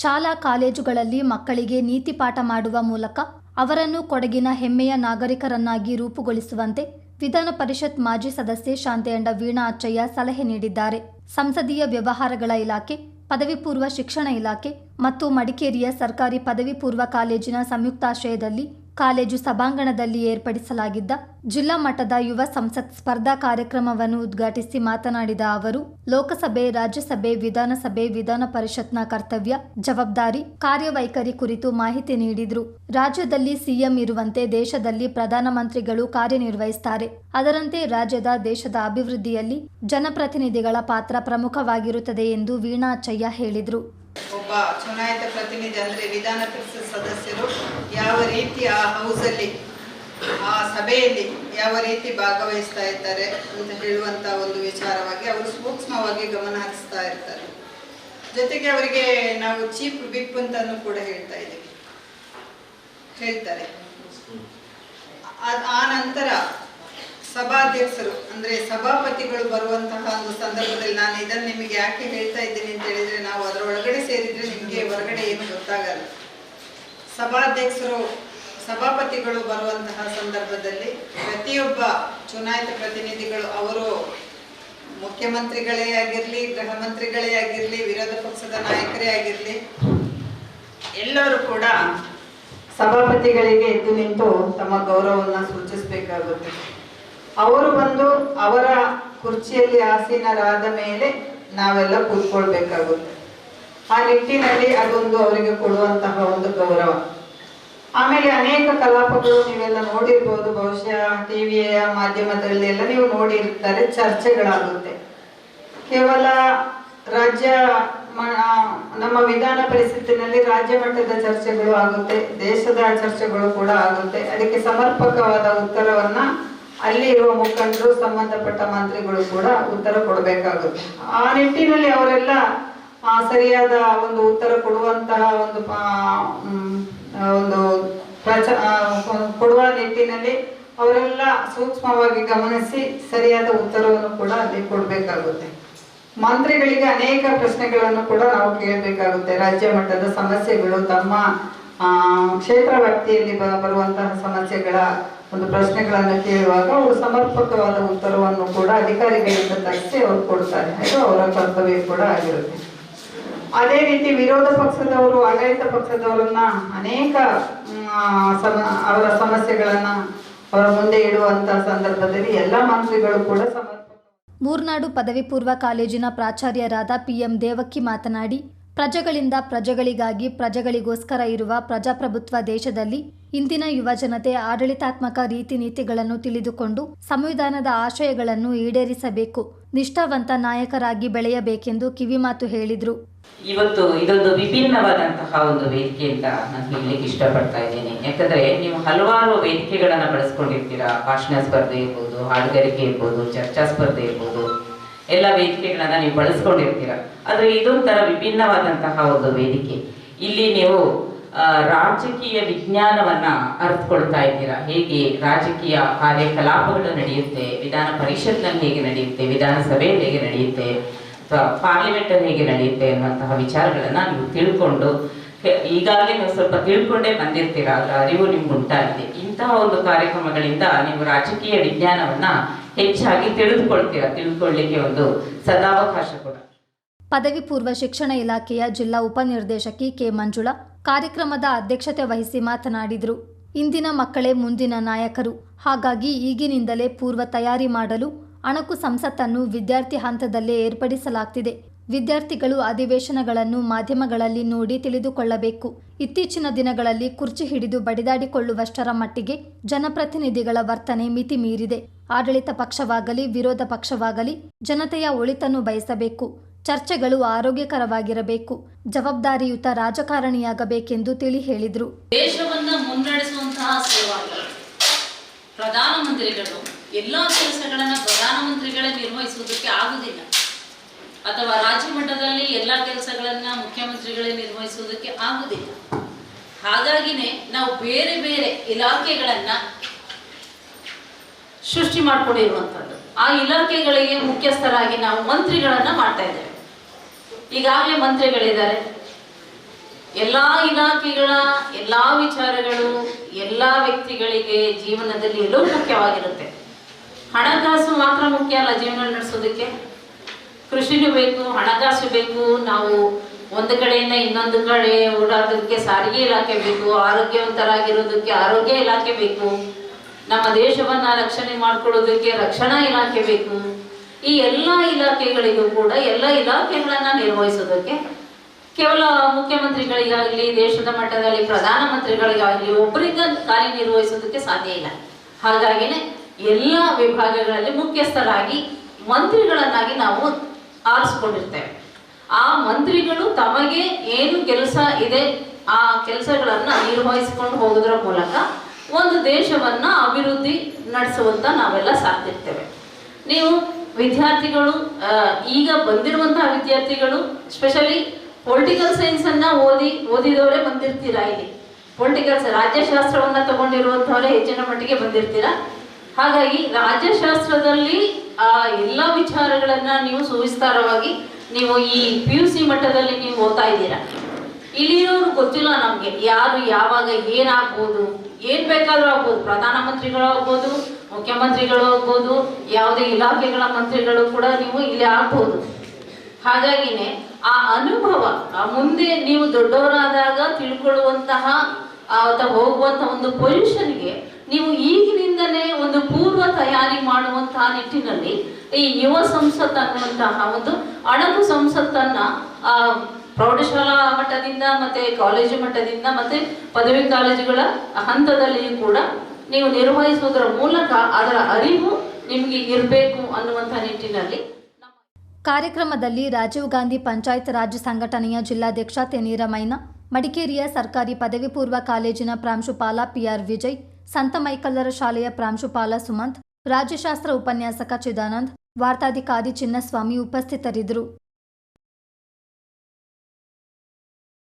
ಶಾಲಾ ಕಾಲೇಜುಗಳಲ್ಲಿ ಮಕ್ಕಳಿಗೆ ನೀತಿ ಪಾಠ ಮಾಡುವ ಮೂಲಕ ಅವರನ್ನು ಕೊಡಗಿನ ಹೆಮ್ಮೆಯ ನಾಗರಿಕರನ್ನಾಗಿ ರೂಪುಗೊಳಿಸುವಂತೆ ವಿಧಾನ ಪರಿಷತ್ ಮಾಜಿ ಸದಸ್ಯೆ ಶಾಂತೆಯಂಡ ವೀಣಾ ಅಚ್ಚಯ್ಯ ಸಲಹೆ ನೀಡಿದ್ದಾರೆ. ಸಂಸದೀಯ ವ್ಯವಹಾರಗಳ ಇಲಾಖೆ, ಪದವಿ ಪೂರ್ವ ಶಿಕ್ಷಣ ಇಲಾಖೆ ಮತ್ತು ಮಡಿಕೇರಿಯ ಸರ್ಕಾರಿ ಪದವಿ ಪೂರ್ವ ಕಾಲೇಜಿನ ಸಂಯುಕ್ತಾಶ್ರಯದಲ್ಲಿ ಕಾಲೇಜು ಸಭಾಂಗಣದಲ್ಲಿ ಏರ್ಪಡಿಸಲಾಗಿದ್ದ ಜಿಲ್ಲಾ ಮಟ್ಟದ ಯುವ ಸಂಸತ್ ಸ್ಪರ್ಧಾ ಕಾರ್ಯಕ್ರಮವನ್ನು ಉದ್ಘಾಟಿಸಿ ಮಾತನಾಡಿದ ಅವರು, ಲೋಕಸಭೆ, ರಾಜ್ಯಸಭೆ, ವಿಧಾನಸಭೆ, ವಿಧಾನ ಪರಿಷತ್ನ ಕರ್ತವ್ಯ ಜವಾಬ್ದಾರಿ, ಕಾರ್ಯವೈಖರಿ ಕುರಿತು ಮಾಹಿತಿ ನೀಡಿದರು. ರಾಜ್ಯದಲ್ಲಿ ಸಿಎಂ ಇರುವಂತೆ ದೇಶದಲ್ಲಿ ಪ್ರಧಾನಮಂತ್ರಿಗಳು ಕಾರ್ಯನಿರ್ವಹಿಸುತ್ತಾರೆ ಅದರಂತೆ ರಾಜ್ಯದ ದೇಶದ ಅಭಿವೃದ್ಧಿಯಲ್ಲಿ ಜನಪ್ರತಿನಿಧಿಗಳ ಪಾತ್ರ ಪ್ರಮುಖವಾಗಿರುತ್ತದೆ ಎಂದು ವೀಣಾಚಯ್ಯ ಹೇಳಿದರು. ಒಬ್ಬ ಚುನಾಯಿತ ಪ್ರತಿನಿಧಿ ಅಂದ್ರೆ ವಿಧಾನ ಪರಿಷತ್ ಸದಸ್ಯರು ಯಾವ ರೀತಿ ಆ ಹೌಸಲ್ಲಿ ಆ ಸಭೆಯಲ್ಲಿ ಯಾವ ರೀತಿ ಭಾಗವಹಿಸ್ತಾ ಇದ್ದಾರೆ ಅಂತ ಹೇಳುವಂತ ಒಂದು ವಿಚಾರವಾಗಿ ಅವರು ಸೂಕ್ಷ್ಮವಾಗಿ ಗಮನ ಹರಿಸ್ತಾ ಇರ್ತಾರೆ. ಜೊತೆಗೆ ಅವರಿಗೆ ನಾವು ಚೀಪ್ ಬಿಪ್ ಅಂತಾನು ಕೂಡ ಹೇಳ್ತಾ ಇದ್ದೀವಿ. ಹೇಳ್ತಾರೆ. ಆ ನಂತರ ಸಭಾಧ್ಯಕ್ಷರು, ಅಂದ್ರೆ ಸಭಾಪತಿಗಳು ಬರುವಂತಹ ಒಂದು ಸಂದರ್ಭದಲ್ಲಿ ನಾನು ಇದನ್ನು ನಿಮಗೆ ಯಾಕೆ ಹೇಳ್ತಾ ಇದ್ದೀನಿ ಅಂತ ಹೇಳಿದ್ರೆ ನಾವು ಅದರೊಳಗಡೆ ಸೇರಿದ್ರೆ ನಿಮಗೆ ಹೊರಗಡೆ ಏನು ಗೊತ್ತಾಗಲ್ಲ. ಸಭಾಧ್ಯಕ್ಷರು, ಸಭಾಪತಿಗಳು ಬರುವಂತಹ ಸಂದರ್ಭದಲ್ಲಿ ಪ್ರತಿಯೊಬ್ಬ ಚುನಾಯಿತ ಪ್ರತಿನಿಧಿಗಳು, ಅವರು ಮುಖ್ಯಮಂತ್ರಿಗಳೇ ಆಗಿರಲಿ, ಗೃಹ ಮಂತ್ರಿಗಳೇ ಆಗಿರಲಿ, ವಿರೋಧ ಪಕ್ಷದ ನಾಯಕರೇ ಆಗಿರಲಿ, ಎಲ್ಲರೂ ಕೂಡ ಸಭಾಪತಿಗಳಿಗೆ ಎದ್ದು ನಿಂತು ತಮ್ಮ ಗೌರವವನ್ನು ಸೂಚಿಸಬೇಕಾಗುತ್ತೆ. ಅವರು ಬಂದು ಅವರ ಕುರ್ಚಿಯಲ್ಲಿ ಆಸೀನರಾದ ಮೇಲೆ ನಾವೆಲ್ಲ ಕೂತ್ಕೊಳ್ಬೇಕಾಗುತ್ತೆ. ಆ ನಿಟ್ಟಿನಲ್ಲಿ ಅದೊಂದು ಅವರಿಗೆ ಕೊಡುವಂತಹ ಒಂದು ಗೌರವ. ಆಮೇಲೆ ಅನೇಕ ಕಲಾಪಗಳು ನೀವೆಲ್ಲ ನೋಡಿರ್ಬೋದು. ಬಹುಶಃ ಟಿವಿಯ ಮಾಧ್ಯಮದಲ್ಲಿ ಎಲ್ಲ ನೀವು ನೋಡಿರ್ತಾರೆ, ಚರ್ಚೆಗಳಾಗುತ್ತೆ. ಕೇವಲ ರಾಜ್ಯ ನಮ್ಮ ವಿಧಾನ ಪರಿಸ್ಥಿತಿನಲ್ಲಿ ರಾಜ್ಯ ಮಟ್ಟದ ಚರ್ಚೆಗಳು ಆಗುತ್ತೆ, ದೇಶದ ಚರ್ಚೆಗಳು ಕೂಡ ಆಗುತ್ತೆ. ಅದಕ್ಕೆ ಸಮರ್ಪಕವಾದ ಉತ್ತರವನ್ನ ಅಲ್ಲಿ ಇರುವ ಮುಖಂಡರು, ಸಂಬಂಧಪಟ್ಟ ಮಂತ್ರಿಗಳು ಕೂಡ ಉತ್ತರ ಕೊಡಬೇಕಾಗುತ್ತೆ. ಆ ನಿಟ್ಟಿನಲ್ಲಿ ಅವರೆಲ್ಲ ಸರಿಯಾದ ಒಂದು ಉತ್ತರ ಕೊಡುವಂತಹ ಒಂದು ಒಂದು ಪ್ರಚ ಕೊಡುವ ನಿಟ್ಟಿನಲ್ಲಿ ಅವರೆಲ್ಲ ಸೂಕ್ಷ್ಮವಾಗಿ ಗಮನಿಸಿ ಸರಿಯಾದ ಉತ್ತರವನ್ನು ಕೂಡ ಅಲ್ಲಿ ಕೊಡಬೇಕಾಗುತ್ತೆ. ಮಂತ್ರಿಗಳಿಗೆ ಅನೇಕ ಪ್ರಶ್ನೆಗಳನ್ನು ಕೂಡ ನಾವು ಕೇಳಬೇಕಾಗುತ್ತೆ. ರಾಜ್ಯ ಮಟ್ಟದ ಸಮಸ್ಯೆಗಳು, ತಮ್ಮ ಕ್ಷೇತ್ರ ವ್ಯಾಪ್ತಿಯಲ್ಲಿ ಬರುವಂತಹ ಸಮಸ್ಯೆಗಳ ಒಂದು ಪ್ರಶ್ನೆಗಳನ್ನು ಕೇಳುವಾಗ ಅವರು ಸಮರ್ಪಕವಾದ ಉತ್ತರವನ್ನು ಕೂಡ ಅಧಿಕಾರಿಗಳಿಂದ ತರಿಸಿ ಅವರು ಕೊಡ್ತಾರೆ. ಅದು ಅವರ ಕರ್ತವ್ಯ ಕೂಡ ಆಗಿರುತ್ತೆ. ಅದೇ ರೀತಿ ವಿರೋಧ ಪಕ್ಷದವರು, ಆಡಳಿತ ಪಕ್ಷದವರನ್ನ ಅನೇಕ ಅವರ ಸಮಸ್ಯೆಗಳನ್ನ ಅವರ ಮುಂದೆ ಇಡುವಂತ ಸಂದರ್ಭದಲ್ಲಿ ಎಲ್ಲ ಮಂತ್ರಿಗಳು ಕೂಡ ಸಮರ್ಪಕ ಮೂರ್ನಾಡು ಪದವಿ ಪೂರ್ವ ಕಾಲೇಜಿನ ಪ್ರಾಚಾರ್ಯರಾದ ಪಿಎಂ ದೇವಕ್ಕಿ ಮಾತನಾಡಿ, ಪ್ರಜೆಗಳಿಂದ ಪ್ರಜೆಗಳಿಗಾಗಿ ಪ್ರಜೆಗಳಿಗೋಸ್ಕರ ಇರುವ ಪ್ರಜಾಪ್ರಭುತ್ವ ದೇಶದಲ್ಲಿ ಇಂದಿನ ಯುವ ಜನತೆ ಆಡಳಿತಾತ್ಮಕ ರೀತಿ ನೀತಿಗಳನ್ನು ತಿಳಿದುಕೊಂಡು ಸಂವಿಧಾನದ ಆಶಯಗಳನ್ನು ಈಡೇರಿಸಬೇಕು, ನಿಷ್ಠಾವಂತ ನಾಯಕರಾಗಿ ಬೆಳೆಯಬೇಕೆಂದು ಕಿವಿಮಾತು ಹೇಳಿದರು. ಇವತ್ತು ಇದೊಂದು ವಿಭಿನ್ನವಾದಂತಹ ಒಂದು ವೇದಿಕೆ ಅಂತ ನಾನು ಹೇಳಲಿಕ್ಕೆ ಇಷ್ಟಪಡ್ತಾ ಇದ್ದೀನಿ. ಯಾಕಂದ್ರೆ ನೀವು ಹಲವಾರು ವೇದಿಕೆಗಳನ್ನ ಬಳಸ್ಕೊಂಡಿರ್ತೀರಾ. ಭಾಷಣ ಸ್ಪರ್ಧೆ ಇರ್ಬೋದು, ಹಾಡುಗಾರಿಕೆ ಇರ್ಬೋದು, ಚರ್ಚಾ ಸ್ಪರ್ಧೆ ಇರ್ಬೋದು. ಎಲ್ಲ ವೇದಿಕೆಗಳನ್ನ ನೀವು ಬಳಸ್ಕೊಂಡಿರ್ತೀರಾ. ಆದ್ರೆ ಇದೊಂಥರ ವಿಭಿನ್ನವಾದಂತಹ ಒಂದು ವೇದಿಕೆ. ಇಲ್ಲಿ ನೀವು ರಾಜಕೀಯ ವಿಜ್ಞಾನವನ್ನ ಅರ್ಥಕೊಳ್ತಾ ಇದ್ದೀರಾ? ಹೇಗೆ ರಾಜಕೀಯ ಕಾರ್ಯಕಲಾಪಗಳು ನಡೆಯುತ್ತೆ? ವಿಧಾನ ಪರಿಷತ್ನಲ್ಲಿ ಹೇಗೆ ನಡೆಯುತ್ತೆ? ವಿಧಾನಸಭೆಯಲ್ಲಿ ಹೇಗೆ ನಡೆಯುತ್ತೆ? ಅಥವಾ ಪಾರ್ಲಿಮೆಂಟ್ ಅಲ್ಲಿ ಹೇಗೆ ನಡೆಯುತ್ತೆ ಅನ್ನುವಂತಹ ವಿಚಾರಗಳನ್ನ ನೀವು ತಿಳ್ಕೊಂಡು ಈಗಾಗಲೇ ನೀವು ಸ್ವಲ್ಪ ತಿಳ್ಕೊಂಡೇ ಬಂದಿರ್ತೀರಾ? ಅದರ ಅರಿವು ನಿಮ್ಗೆ ಉಂಟಾಗಿದೆ ಇಂತಹ ಒಂದು ಕಾರ್ಯಕ್ರಮಗಳಿಂದ ನೀವು ರಾಜಕೀಯ ವಿಜ್ಞಾನವನ್ನ ಹೆಚ್ಚಾಗಿ ತಿಳಿದುಕೊಳ್ತೀರಾ? ತಿಳ್ಕೊಳ್ಳಿಕ್ಕೆ ಒಂದು ಸದಾವಕಾಶ ಕೂಡ. ಪದವಿ ಪೂರ್ವ ಶಿಕ್ಷಣ ಇಲಾಖೆಯ ಜಿಲ್ಲಾ ಉಪನಿರ್ದೇಶಕಿ ಕೆ ಮಂಜುಳಾ ಕಾರ್ಯಕ್ರಮದ ಅಧ್ಯಕ್ಷತೆ ವಹಿಸಿ ಮಾತನಾಡಿದರು. ಇಂದಿನ ಮಕ್ಕಳೇ ಮುಂದಿನ ನಾಯಕರು. ಹಾಗಾಗಿ ಈಗಿನಿಂದಲೇ ಪೂರ್ವ ತಯಾರಿ ಮಾಡಲು ಅಣಕು ಸಂಸತ್ತನ್ನು ವಿದ್ಯಾರ್ಥಿ ಹಂತದಲ್ಲೇ ಏರ್ಪಡಿಸಲಾಗ್ತಿದೆ. ವಿದ್ಯಾರ್ಥಿಗಳು ಅಧಿವೇಶನಗಳನ್ನು ಮಾಧ್ಯಮಗಳಲ್ಲಿ ನೋಡಿ ತಿಳಿದುಕೊಳ್ಳಬೇಕು. ಇತ್ತೀಚಿನ ದಿನಗಳಲ್ಲಿ ಕುರ್ಚಿ ಹಿಡಿದು ಬಡಿದಾಡಿಕೊಳ್ಳುವಷ್ಟರ ಮಟ್ಟಿಗೆ ಜನಪ್ರತಿನಿಧಿಗಳ ವರ್ತನೆ ಮಿತಿ ಮೀರಿದೆ. ಆಡಳಿತ ಪಕ್ಷವಾಗಲಿ, ವಿರೋಧ ಪಕ್ಷವಾಗಲಿ, ಜನತೆಯ ಒಳಿತನ್ನು ಬಯಸಬೇಕು. ಚರ್ಚೆಗಳು ಆರೋಗ್ಯಕರವಾಗಿರಬೇಕು. ಜವಾಬ್ದಾರಿಯುತ ರಾಜಕಾರಣಿಯಾಗಬೇಕೆಂದು ತಿಳಿ ಹೇಳಿದರು. ದೇಶವನ್ನ ಮುನ್ನಡೆಸುವಂತಹ ಪ್ರಧಾನಮಂತ್ರಿಗಳು ಎಲ್ಲ ಕೆಲಸಗಳನ್ನ ಪ್ರಧಾನಮಂತ್ರಿಗಳೇ ನಿರ್ವಹಿಸುವುದಕ್ಕೆ ಆಗುವುದಿಲ್ಲ ಅಥವಾ ರಾಜ್ಯ ಮಟ್ಟದಲ್ಲಿ ಎಲ್ಲ ಕೆಲಸಗಳನ್ನ ಮುಖ್ಯಮಂತ್ರಿಗಳೇ ನಿರ್ವಹಿಸುವುದಕ್ಕೆ ಆಗುವುದಿಲ್ಲ ಹಾಗಾಗಿನೇ ನಾವು ಬೇರೆ ಬೇರೆ ಇಲಾಖೆಗಳನ್ನ ಸೃಷ್ಟಿ ಮಾಡಿಕೊಂಡಿರುವಂಥದ್ದು ಆ ಇಲಾಖೆಗಳಿಗೆ ಮುಖ್ಯಸ್ಥರಾಗಿ ನಾವು ಮಂತ್ರಿಗಳನ್ನ ಮಾಡ್ತಾ ಇದ್ದೇವೆ. ಈಗಾಗಲೇ ಮಂತ್ರಿಗಳಿದ್ದಾರೆ. ಎಲ್ಲ ಇಲಾಖೆಗಳ ಎಲ್ಲ ವಿಚಾರಗಳು ಎಲ್ಲ ವ್ಯಕ್ತಿಗಳಿಗೆ ಜೀವನದಲ್ಲಿ ಎಲ್ಲವೂ ಮುಖ್ಯವಾಗಿರುತ್ತೆ. ಹಣಕಾಸು ಮಾತ್ರ ಮುಖ್ಯ ಅಲ್ಲ ಜೀವನ ನಡೆಸೋದಕ್ಕೆ? ಕೃಷಿನೂ ಬೇಕು, ಹಣಕಾಸು ಬೇಕು, ನಾವು ಒಂದು ಕಡೆಯಿಂದ ಇನ್ನೊಂದು ಕಡೆ ಓಡಾಡೋದಕ್ಕೆ ಸಾರಿಗೆ ಇಲಾಖೆ ಬೇಕು, ಆರೋಗ್ಯವಂತರಾಗಿರೋದಕ್ಕೆ ಆರೋಗ್ಯ ಇಲಾಖೆ ಬೇಕು, ನಮ್ಮ ದೇಶವನ್ನ ರಕ್ಷಣೆ ಮಾಡ್ಕೊಳ್ಳೋದಕ್ಕೆ ರಕ್ಷಣಾ ಇಲಾಖೆ ಬೇಕು. ಈ ಎಲ್ಲ ಇಲಾಖೆಗಳಿಗೂ ಕೂಡ ಎಲ್ಲ ಇಲಾಖೆಗಳನ್ನ ನಿರ್ವಹಿಸೋದಕ್ಕೆ ಕೇವಲ ಮುಖ್ಯಮಂತ್ರಿಗಳಿಗಾಗಲಿ, ದೇಶದ ಮಟ್ಟದಲ್ಲಿ ಪ್ರಧಾನಮಂತ್ರಿಗಳಿಗಾಗಲಿ ಒಬ್ಬರಿಂದ ಕಾರ್ಯನಿರ್ವಹಿಸೋದಕ್ಕೆ ಸಾಧ್ಯ ಇಲ್ಲ. ಹಾಗಾಗಿನೇ ಎಲ್ಲ ವಿಭಾಗಗಳಲ್ಲಿ ಮುಖ್ಯಸ್ಥರಾಗಿ ಮಂತ್ರಿಗಳನ್ನಾಗಿ ನಾವು ಆರಿಸ್ಕೊಂಡಿರ್ತೇವೆ. ಆ ಮಂತ್ರಿಗಳು ತಮಗೆ ಏನು ಕೆಲಸ ಇದೆ, ಆ ಕೆಲಸಗಳನ್ನ ನಿರ್ವಹಿಸಿಕೊಂಡು ಹೋಗೋದ್ರ ಮೂಲಕ ಒಂದು ದೇಶವನ್ನ ಅಭಿವೃದ್ಧಿ ನಡೆಸುವಂತ ನಾವೆಲ್ಲ ಸಾಧ್ತಿರ್ತೇವೆ ನೀವು ವಿದ್ಯಾರ್ಥಿಗಳು ಈಗ ಬಂದಿರುವಂತಹ ವಿದ್ಯಾರ್ಥಿಗಳು ಸ್ಪೆಷಲಿ ಪೊಲಿಟಿಕಲ್ ಸೈನ್ಸ್ ಅನ್ನ ಓದಿ, ಓದಿದವರೇ ಬಂದಿರ್ತೀರಾ ಇಲ್ಲಿ? ಪೊಲಿಟಿಕಲ್ ರಾಜ್ಯಶಾಸ್ತ್ರವನ್ನ ತಗೊಂಡಿರುವಂತವರೇ ಹೆಚ್ಚಿನ ಮಟ್ಟಿಗೆ ಬಂದಿರ್ತೀರಾ? ಹಾಗಾಗಿ ರಾಜ್ಯಶಾಸ್ತ್ರದಲ್ಲಿ, ಆ, ಎಲ್ಲ ವಿಚಾರಗಳನ್ನ ನೀವು ಸುವಿಸ್ತಾರವಾಗಿ ನೀವು ಈ ಪಿ ಯು ಸಿ ಮಟ್ಟದಲ್ಲಿ ನೀವು ಓದ್ತಾ ಇದ್ದೀರಾ? ಇಲ್ಲಿರೋರು ಗೊತ್ತಿಲ್ಲ ನಮ್ಗೆ, ಯಾರು ಯಾವಾಗ ಏನಾಗ್ಬೋದು? ಏನ್ ಬೇಕಾದ್ರೂ ಆಗ್ಬೋದು. ಪ್ರಧಾನಮಂತ್ರಿಗಳು ಆಗ್ಬೋದು, ಮುಖ್ಯಮಂತ್ರಿಗಳು ಆಗ್ಬೋದು, ಯಾವುದೇ ಇಲಾಖೆಗಳ ಮಂತ್ರಿಗಳು ಕೂಡ ನೀವು ಇಲ್ಲಿ ಆಗ್ಬೋದು. ಹಾಗಾಗಿನೇ ಆ ಅನುಭವ ಮುಂದೆ ನೀವು ದೊಡ್ಡವರಾದಾಗ ತಿಳ್ಕೊಳ್ಳುವಂತಹ ಅಥವಾ ಹೋಗುವಂತಹ ಒಂದು ಪೊಸಿಷನ್ಗೆ ನೀವು ಈಗಿನಿಂದಲೇ ಒಂದು ಪೂರ್ವ ತಯಾರಿ ಮಾಡುವಂತಹ ನಿಟ್ಟಿನಲ್ಲಿ ಈ ಯುವ ಸಂಸತ್ ಅನ್ನುವಂತಹ ಒಂದು ಅಣಕು ಸಂಸತ್ತನ್ನ, ಆ ಪ್ರೌಢಶಾಲಾ ಮಟ್ಟದಿಂದ ಮತ್ತೆ ಕಾಲೇಜು ಮಟ್ಟದಿಂದ ಮತ್ತೆ ಪದವಿ ಕಾಲೇಜುಗಳ ಹಂತದಲ್ಲಿಯೂ ಕೂಡ ನೀವು ನಿರ್ವಹಿಸುವುದರ ಮೂಲಕ ಅದರ ಅರಿವು ನಿಮಗೆ ಇರಬೇಕು ಅನ್ನುವಂಥ ನಿಟ್ಟಿನಲ್ಲಿ ಕಾರ್ಯಕ್ರಮದಲ್ಲಿ ರಾಜೀವ್ ಗಾಂಧಿ ಪಂಚಾಯತ್ ರಾಜ್ ಸಂಘಟನೆಯ ಜಿಲ್ಲಾಧ್ಯಕ್ಷ ತೆನೀರ ಮೈನಾ ಮಡಿಕೇರಿಯ ಸರ್ಕಾರಿ ಪದವಿ ಪೂರ್ವ ಕಾಲೇಜಿನ ಪ್ರಾಂಶುಪಾಲ ಪಿಆರ್ ವಿಜಯ್, ಸಂತ ಮೈಕಲ್ಲರ ಶಾಲೆಯ ಪ್ರಾಂಶುಪಾಲ ಸುಮಂತ್, ರಾಜ್ಯಶಾಸ್ತ್ರ ಉಪನ್ಯಾಸಕ ಚಿದಾನಂದ್, ವಾರ್ತಾಧಿಕಾರಿ ಚಿನ್ನಸ್ವಾಮಿ ಉಪಸ್ಥಿತರಿದ್ದರು.